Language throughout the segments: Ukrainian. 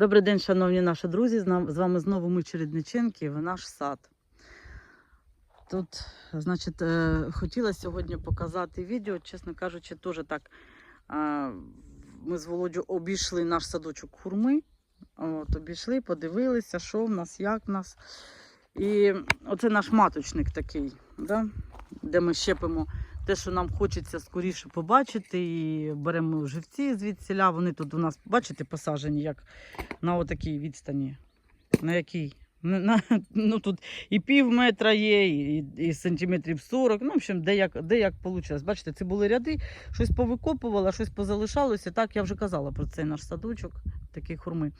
Добрий день, шановні наші друзі. З вами знову ми Чередниченки в наш сад. Тут, значить, е, хотіла сьогодні показати відео, чесно кажучи, теж так. Ми з Володю обійшли наш садочок хурми. От, обійшли, подивилися, що в нас, як в нас. І оце наш маточник такий, да? де ми щепимо те, що нам хочеться скоріше побачити. І беремо живці звідсіля. Вони тут у нас, бачите, посаджені як на отакій відстані. На якій? На, ну тут і пів метра є, і, і сантиметрів 40. Ну, в общем, де як, де як вийшло. Бачите, це були ряди, щось повикопувала, щось позалишалося. Так, я вже казала про цей наш садочок, такий хурми.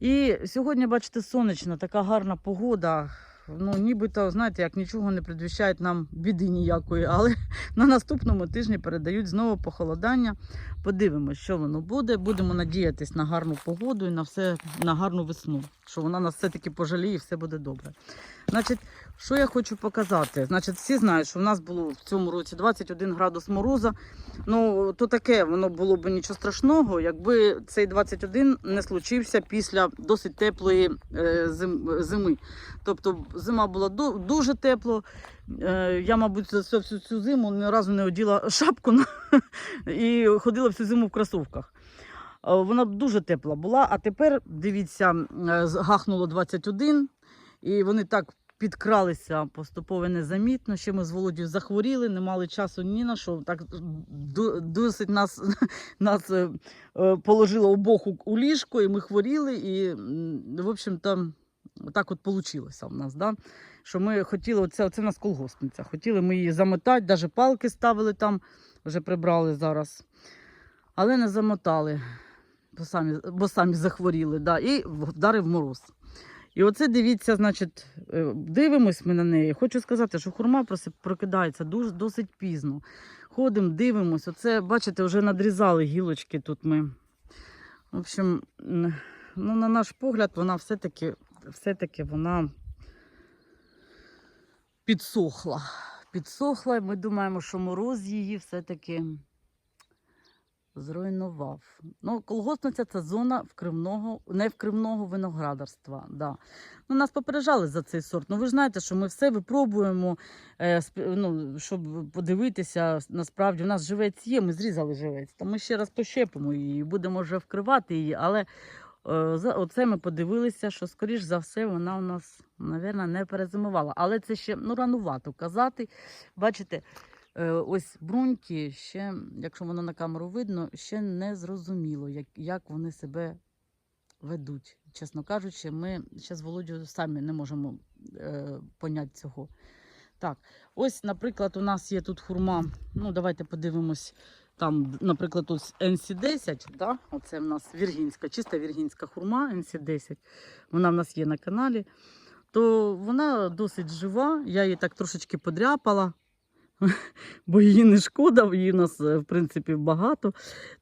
І сьогодні, бачите, сонячна, така гарна погода. Ну, нібито, знаєте, як нічого не предвіщають нам біди ніякої, але на наступному тижні передають знову похолодання. Подивимось, що воно буде. Будемо надіятись на гарну погоду і на все на гарну весну, що вона нас все-таки пожаліє і все буде добре. Значить, що я хочу показати? Значить, всі знають, що в нас було в цьому році 21 градус мороза. Ну, то таке, воно було б нічого страшного, якби цей 21 не случився після досить теплої е, зим- зими. Тобто зима була ду- дуже тепло. Е, Я, мабуть, за всю всю цю зиму ні разу не оділа шапку і ходила всю зиму в кросовках. Е, Вона дуже тепла була, а тепер, дивіться, е, гахнуло 21, і вони так підкралися поступово незамітно. Ще ми з Володією захворіли, не мали часу ні на що. Так досить нас, нас е, е, положило обох у, ліжко, і ми хворіли, і, в общем, там так от вийшло в нас. Да? Що ми хотіли, оце, оце в нас колгоспниця. Хотіли ми її замотати, навіть палки ставили там, вже прибрали зараз. Але не замотали, бо самі, бо самі захворіли. Да, і вдарив мороз. І оце дивіться, значить, е, дивимось ми на неї. Хочу сказати, що хурма прокидається досить пізно. Ходимо, дивимось. Оце, бачите, вже надрізали гілочки тут ми. В общем, ну, на наш погляд, вона все-таки, все-таки вона підсохла. Підсохла, і ми думаємо, що мороз її все-таки зруйнував. Ну, колгоспниця це зона вкривного, невкривного виноградарства. Да. Ну, нас попереджали за цей сорт. Ну, ви ж знаєте, що ми все випробуємо, е, ну, щоб подивитися. Насправді, у нас живець є, ми зрізали живець, то ми ще раз пощепимо її будемо вже вкривати її. Але е, оце ми подивилися, що, скоріш за все, вона у нас, мабуть, не перезимувала. Але це ще ну, ранувато казати. Бачите, Ось бруньки ще, якщо воно на камеру видно, ще не зрозуміло, як, як вони себе ведуть. Чесно кажучи, ми ще з Володю самі не можемо е, поняти цього. Так, ось, наприклад, у нас є тут хурма. Ну, давайте подивимось. Там, наприклад, ось NC10, да? оце в нас віргінська, чиста віргінська хурма NC10. Вона в нас є на каналі. То вона досить жива. Я її так трошечки подряпала бо її не шкода, її у нас, е, в принципі, багато.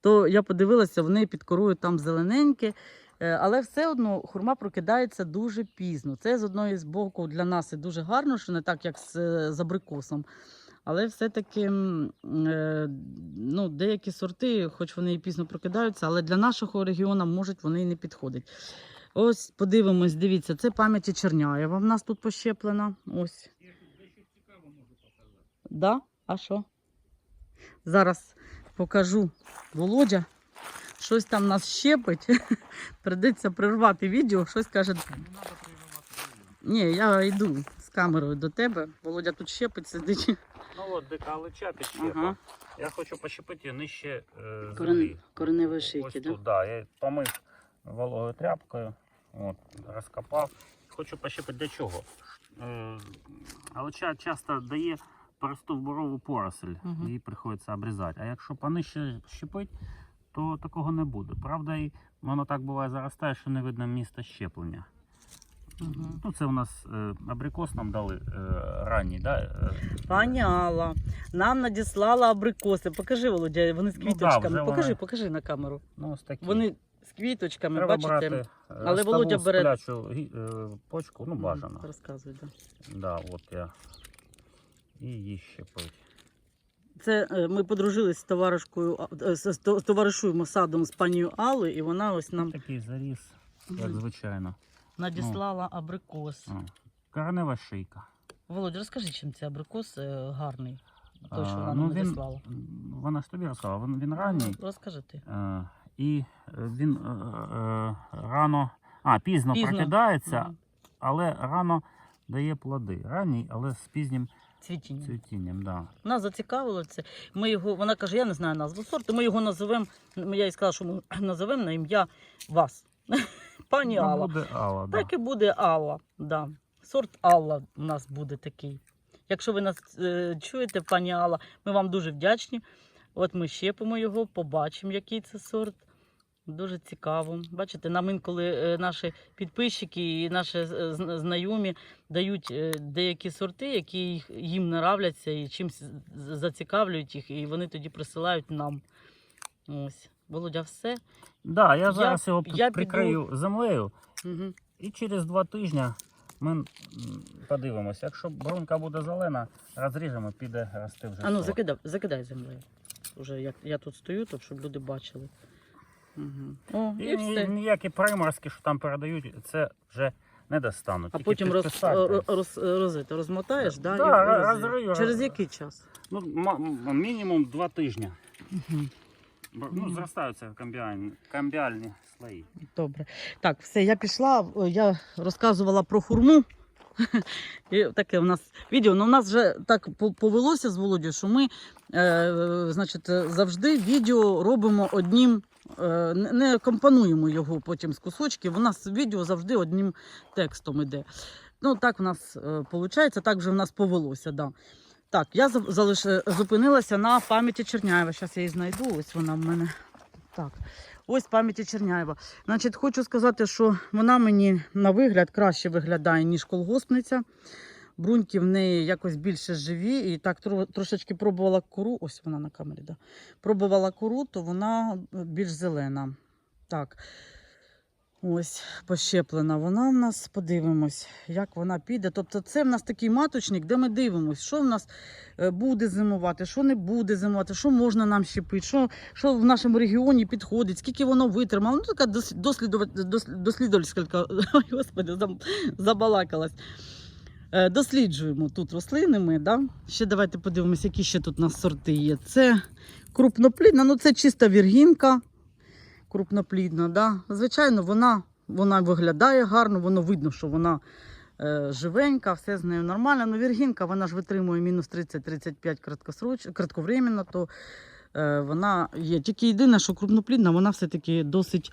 То я подивилася, в неї під корою там зелененьке. Е, Але все одно хурма прокидається дуже пізно. Це з одної з боку для нас і дуже гарно, що не так, як з, е, з абрикосом. Але все-таки ну, деякі сорти, хоч вони і пізно прокидаються, але для нашого регіону можуть вони і не підходять. Ось подивимось, дивіться, це пам'яті Черняєва. В нас тут пощеплена. Ось. Да? А що? Зараз покажу Володя. Щось там нас щепить. Придеться прервати відео, щось каже. Ні, я йду з камерою до тебе. Володя тут щепить, сидить. Ну от дика лича підщепа. Ага. Я хочу пощепити нижче е, землі. Кореневі шийки, да? да? Я помив вологою тряпкою, от, розкопав. Хочу пощепити для чого? Е, алича часто дає просту борову поросль, Мгм. її приходиться обрізати. А якщо понижче щепить, то такого не буде. Правда, і воно так буває заростає, що не видно місця щеплення. Угу. Ну, це у нас е, абрикос нам дали е, ранній, да? е, Алла нам надіслала абрикоси. Покажи, Володя, вони з Ну да, квіточками. покажи, вони- покажи на камеру. Ну, ось такі. Вони з квіточками, Треба бачите? брати е, Але Володя бере- сплячу е, почку, ну бажано. Розказуй, да. Да, от я. І її щепить. Це е, ми подружились з товаришкою, а, е, з, товаришуємо садом з панією Аллою, і вона ось нам Такий заріз, як звичайно. надіслала абрикос. О, Коренева шийка. Володь, розкажи, чим цей абрикос е, гарний. Той, що А, вона ну, нам він, надіслала. вона ж тобі розказала, він, він ранній. Ну, Розкажи ти. Е, і він е, рано, а, пізно, Пізно. прокидається, але рано дає плоди. Ранній, але з пізнім Цвітіння. цвітінням. Да. Нас зацікавило це. Ми його, вона каже, я не знаю назву сорту. Ми його називемо. Я їй сказала, що ми називемо на ім'я вас. Пані Ну, Алла. буде Алла, да. Так і буде Алла. Да. Сорт Алла у нас буде такий. Якщо ви нас е, чуєте, пані Алла, ми вам дуже вдячні. От ми щепимо його, побачимо, який це сорт. Дуже цікаво. Бачите, нам інколи е, наші підписчики і наші е, знайомі дають е, деякі сорти, які їм нравляться і чимось зацікавлюють їх, і вони тоді присилають нам. Ось. Володя, все. Да, я Я- зараз його я піду- прикрию землею, Угу. і через два тижні ми подивимося. Якщо брунька буде зелена, розріжемо, піде рости вже. А ну, закидай, закидай землею. Уже я, я тут стою, то щоб люди бачили. Угу. О, і, І, все. ніякі приморські, що там передають, це вже не достануть. А Тільки потім роз, підписати. роз, роз, розити, розмотаєш, да? Да, і роз- розрию, Через роз- який час? Ну, м- м- мінімум два тижні. Угу. Бо, Ну, Мгм. зростаються камбіальні, камбіальні слої. Добре. Так, все, я пішла. О, Я розказувала про хурму. І таке у нас відео. Ну, у нас вже так по- повелося з Володю, що ми е, значить, е, завжди відео робимо одним, е, не- не компонуємо його потім з кусочків. У нас відео завжди одним текстом іде. Ну, так в нас виходить, так вже в нас повелося. Да. Так, я залиш... е, зупинилася на пам'яті Черняєва. Зараз я її знайду. Ось вона в мене. Так. Ось пам'яті Черняєва. Значить, хочу сказати, що вона мені на вигляд краще виглядає, ніж колгоспниця. Бруньки в неї якось більше живі. І так трошечки пробувала кору. Ось вона на камері, да. Пробувала кору, то вона е, більш зелена. Так. Ось пощеплена вона в нас. Подивимось, як вона піде. Тобто, це в нас такий маточник, де ми дивимося, що в нас е, буде зимувати, що не буде зимувати, що можна нам щепити, що, що в нашому регіоні підходить, скільки воно витримало. Ну, така дос- дослідова- дос- дослідовательська, ой, господи, забалакалась. Е, Досліджуємо тут рослини да? Ще давайте подивимося, які ще тут у нас сорти є. Це крупноплідна, ну це чиста віргінка. Крупноплідна, да? Звичайно, вона, вона виглядає гарно, воно видно, що вона е, живенька, все з нею нормально. Ну, віргінка, вона ж витримує мінус 30-35 краткосроч... кратковременно, то е, вона є. Тільки єдине, що крупноплідна, вона все-таки досить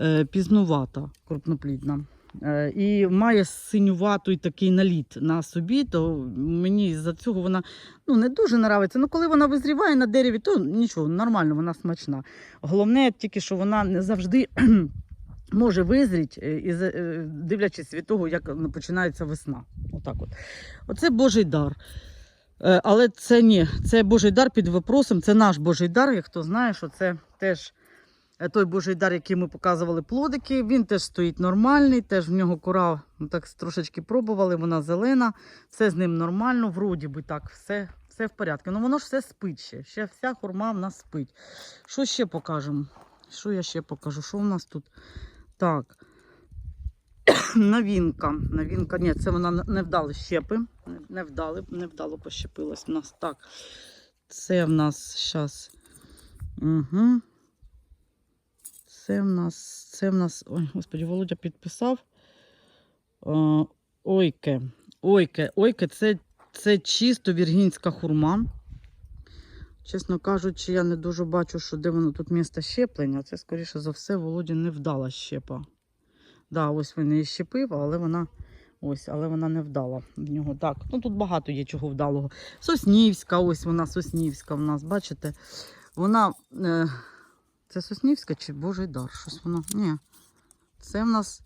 е, пізнувата, крупноплідна. Е, і має синюватий такий наліт на собі, то мені за цього вона ну, не дуже нравиться. Ну, коли вона визріває на дереві, то нічого, нормально, вона смачна. Головне тільки, що вона не завжди може визріти, е, е, дивлячись від того, як ну, починається весна. Отак от. Оце Божий дар. Але це ні, це Божий дар під випросом, це наш Божий дар. Як хто знає, що це теж той Божий дар, який ми показували плодики. Він теж стоїть нормальний, теж в нього кора ну, так трошечки пробували, вона зелена, все з ним нормально, вроді би так, все, все в порядку. Ну воно ж все спить ще. Ще вся хурма в нас спить. Що ще покажемо? Що я ще покажу? Що в нас тут? Так. Новінка. Новінка. Ні, це вона не вдали щепи. Не- Не вдали, не вдало пощепилась в нас. Так. Це в нас зараз. Угу. Це в нас. Це в нас. Ой, господи, Володя підписав. Е, ойке. Ойке. Ойке це, це чисто віргінська хурма. Чесно кажучи, я не дуже бачу, що де воно тут місце щеплення. Це, скоріше за все, Володі не вдала щепа. Да, ось він її щепив, але вона. Ось, але вона не вдала в нього. Так, ну тут багато є чого вдалого. Соснівська, ось вона Соснівська в нас, бачите? Вона. Е, це Соснівська чи Божий дар? Щось воно. Ні. Це в нас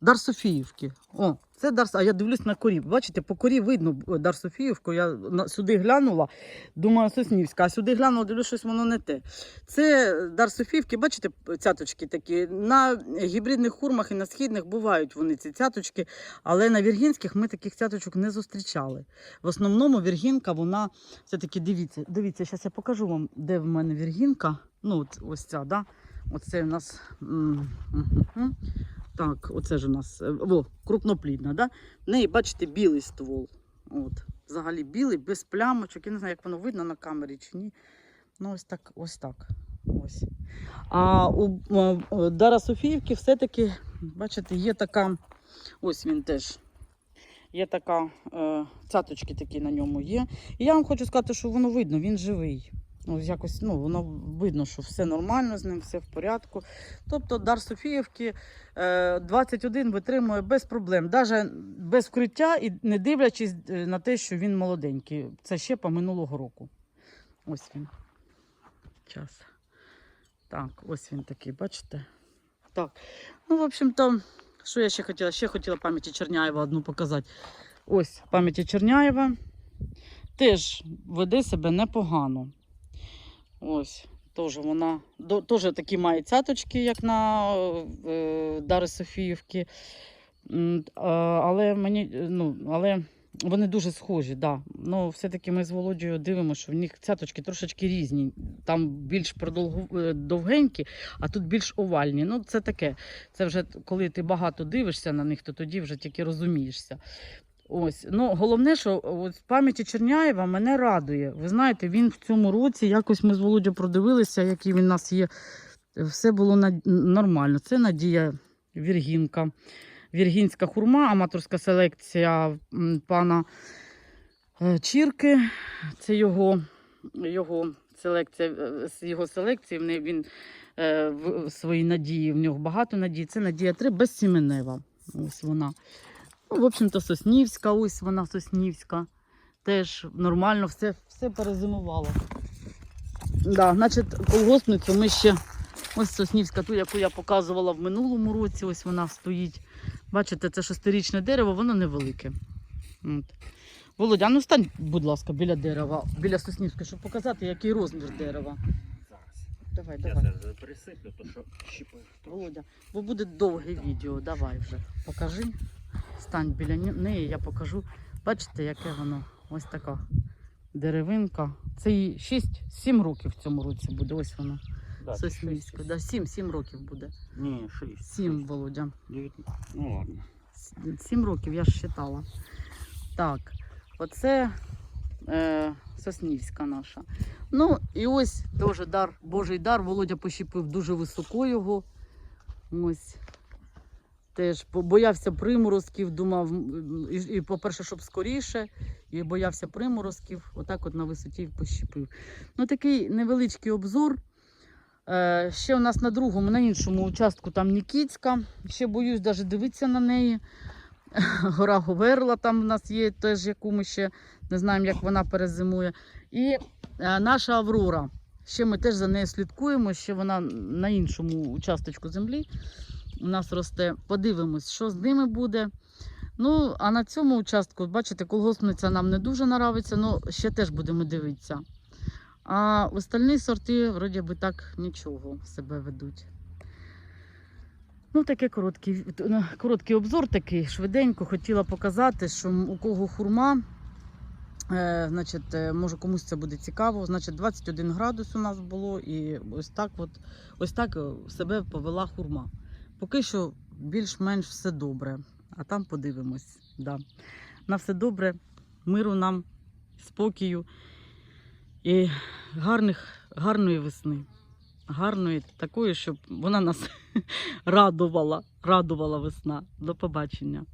Дар Софіївки. О, це Дар, а я дивлюсь на корі. Бачите, по корі видно Дар Софіївку. Я сюди глянула, думаю, Соснівська, а сюди глянула, дивлюсь, щось воно не те. Це Дар Софіївки, бачите, цяточки такі. На гібридних хурмах і на східних бувають вони ці цяточки, але на віргінських ми таких цяточок не зустрічали. В основному віргінка, вона все-таки дивіться, дивіться, зараз я покажу вам, де в мене віргінка. Ну, от, ось ця, да? Оце у нас. Так, оце ж у нас е, о, крупноплідна, да? В неї, бачите, білий ствол. От. Взагалі білий, без плямочок. Я не знаю, як воно видно на камері чи ні. Ну, ось так, ось так. Ось. А у Дара Софіївки все-таки, бачите, є така. Ось він теж. Є така, е, цяточки такі на ньому є. І я вам хочу сказати, що воно видно, він живий. Ну, якось, ну, воно видно, що все нормально з ним, все в порядку. Тобто Дар Софіївки е, 21 витримує без проблем, навіть без вкриття і не дивлячись е, на те, що він молоденький. Це ще по минулого року. Ось він. Час. Так, ось він такий, бачите? Так. Ну, в общем-то, що я ще хотіла? Ще хотіла пам'яті Черняєва одну показати. Ось пам'яті Черняєва. Теж веде себе непогано. Ось. Теж вона теж такі має цяточки, як на е, Дари Софіївки. Але мені, е, ну, але вони дуже схожі, да. Ну, все-таки ми з Володією дивимося, що в них цяточки трошечки різні. Там більш е, довгенькі, а тут більш овальні. Ну, це таке. Це вже коли ти багато дивишся на них, то тоді вже тільки розумієшся. Ось, ну головне, що от пам'яті Черняєва мене радує. Ви знаєте, він в цьому році якось ми з Володю продивилися, який він у нас є. Все було на- нормально. Це Надія Віргінка, Віргінська хурма, аматорська селекція пана е, Чірки. Це його, його селекція. е, З його селекції в неї він е, в своїй надії. В нього багато надій. Це Надія 3 безсіменева. Ось вона. Ну, в общем-то, Соснівська, ось вона Соснівська. Теж нормально все, все перезимувало. Да, значить, колгоспницю ми ще. Ось Соснівська, ту, яку я показувала в минулому році, ось вона стоїть. Бачите, це шестирічне дерево, воно невелике. От. Володя, ну стань, будь ласка, біля дерева, біля Соснівської, щоб показати, який розмір дерева. Зараз. Давай, Я давай. зараз пересиплю, то що щіпаю. Володя, бо буде довге відео. Давай вже. Покажи. Стань біля неї, я покажу. Бачите, яке воно? Ось така деревинка. Це їй 6-7 років в цьому році буде. Ось воно. Да, Соснівська. Да, 7-7 років буде. Ні, 6. 7, Володя. Ну ладно. 7 років, я ж считала. Так, оце е, Соснівська наша. Ну, і ось теж дар, Божий дар. Володя пощепив дуже високо його. Ось. Теж боявся приморозків, думав, і, і, по-перше, щоб скоріше, і боявся приморозків. Отак от на висоті пощепив. Ну, такий невеличкий обзор. Е, ще у нас на другому, на іншому участку там Нікітська. Ще боюсь навіть дивитися на неї. Гора Говерла там в нас є, теж яку ми ще не знаємо, як вона перезимує. І е, наша Аврора. Ще ми теж за нею слідкуємо, ще вона на іншому участочку землі у нас росте. Подивимось, що з ними буде. Ну, а на цьому участку, бачите, колгоспниця нам не дуже нравиться, але ще теж будемо дивитися. А остальні сорти, вроді би, так нічого себе ведуть. Ну, таке короткий, ну, короткий обзор такий, швиденько хотіла показати, що у кого хурма, е, значить, е, може комусь це буде цікаво. Значить, 21 градус у нас було, і ось так, от, ось так е, себе повела хурма. Поки що більш-менш все добре, а там подивимось. Да. На все добре, миру нам, спокою і гарних, гарної весни. Гарної, такої, щоб вона нас радувала, радувала весна. До побачення.